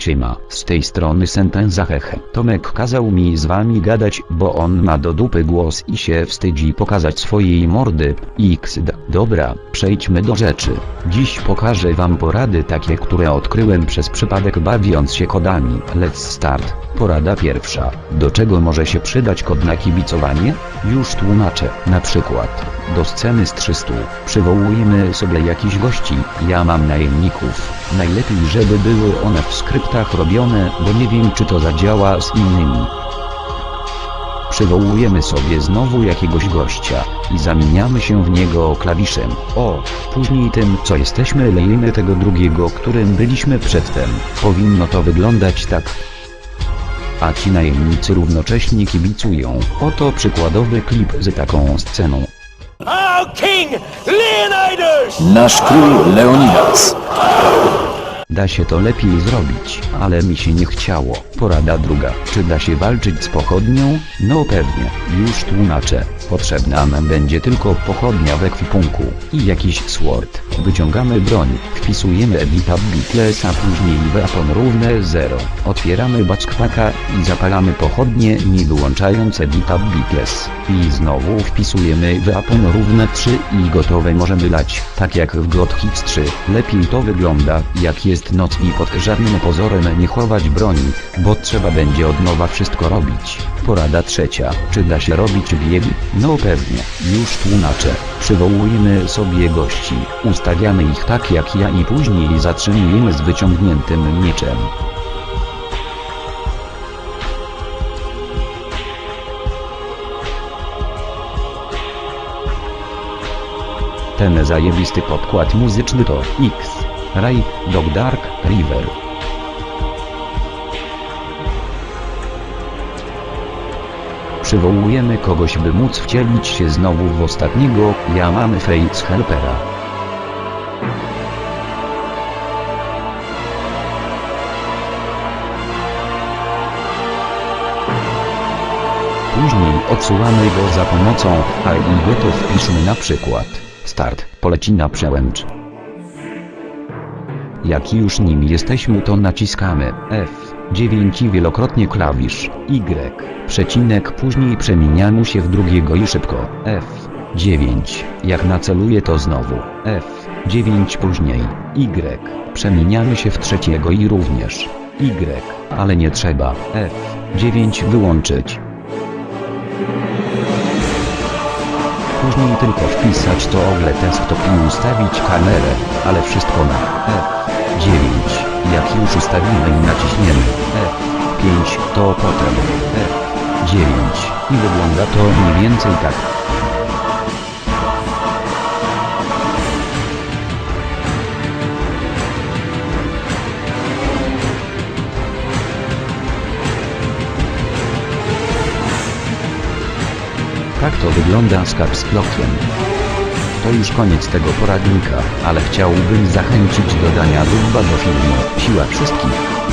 Siema, z tej strony Senten Zacheche. Tomek kazał mi z wami gadać, bo on ma do dupy głos i się wstydzi pokazać swojej mordy. XD. Dobra, przejdźmy do rzeczy. Dziś pokażę wam porady takie, które odkryłem przez przypadek bawiąc się kodami. Let's start. Porada pierwsza. Do czego może się przydać kod na kibicowanie? Już tłumaczę. Na przykład, do sceny z 300 przywołujemy sobie jakichś gości. Ja mam najemników. Najlepiej, żeby były one w skryptach robione, bo nie wiem czy to zadziała z innymi. Przywołujemy sobie znowu jakiegoś gościa i zamieniamy się w niego klawiszem. O, później tym co jesteśmy lejemy tego drugiego, którym byliśmy przedtem. Powinno to wyglądać tak. A ci najemnicy równocześnie kibicują. Oto przykładowy klip z taką sceną. Our King Leonidas! Nasz król Leonidas. Da się to lepiej zrobić, ale mi się nie chciało. Porada druga. Czy da się walczyć z pochodnią? No pewnie. Już tłumaczę. Potrzebna nam będzie tylko pochodnia w ekwipunku i jakiś sword. Wyciągamy broń, wpisujemy edita bitlesa później weapon równe 0. Otwieramy backpacka i zapalamy pochodnie nie wyłączając edita bitles. I znowu wpisujemy weapon równe 3 i gotowe możemy lać, tak jak w God Hits 3. Lepiej to wygląda, jak jest noc i pod żadnym pozorem nie chować broni, bo trzeba będzie od nowa wszystko robić. Porada trzecia. Czy da się robić bieg? No pewnie. Już tłumaczę. Przywołujemy sobie gości, ustawiamy ich tak jak ja i później zatrzymujemy z wyciągniętym mieczem. Ten zajebisty podkład muzyczny to X. Ray, Dog Dark, River. Przywołujemy kogoś by móc wcielić się znowu w ostatniego, ja mamy Helpera. Później odsuwamy go za pomocą A i goto wpiszmy na przykład. Start, poleci na przełęcz. Jak już nim jesteśmy to naciskamy F9 i wielokrotnie klawisz Y, przecinek później przemieniamy się w drugiego i szybko F9, jak naceluję to znowu F9 później Y, przemieniamy się w trzeciego i również Y, ale nie trzeba F9 wyłączyć. Później tylko wpisać to ogle desktop i ustawić kamerę, ale wszystko na F9. Jak już ustawimy i naciśniemy F5 to potem F9 i wygląda to mniej więcej tak. Tak to wygląda z caps lockiem. To już koniec tego poradnika, ale chciałbym zachęcić do dania duba do filmu Siła Wszystkich.